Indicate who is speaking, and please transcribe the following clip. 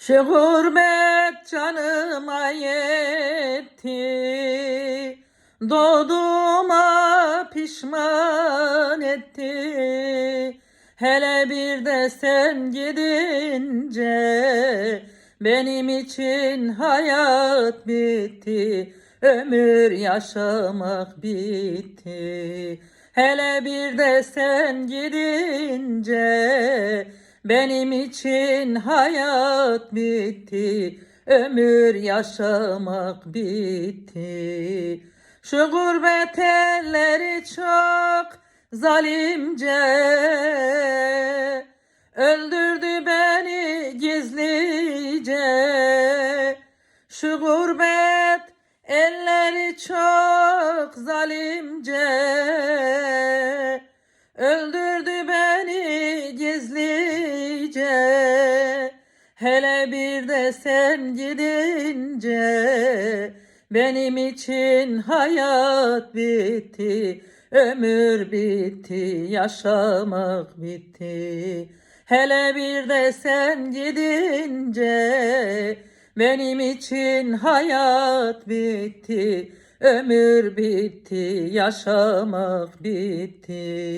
Speaker 1: Şu gurbet canıma yetti. Doğduğuma pişman etti. Hele bir de sen gidince Benim için hayat bitti. Ömür yaşamak bitti. Hele bir de sen gidince benim için hayat bitti, ömür yaşamak bitti. Şu gurbet elleri çok zalimce, öldürdü beni gizlice. Şu gurbet elleri çok zalimce, öldürdü Hele bir de sen gidince benim için hayat bitti, ömür bitti, yaşamak bitti. Hele bir de sen gidince benim için hayat bitti, ömür bitti, yaşamak bitti.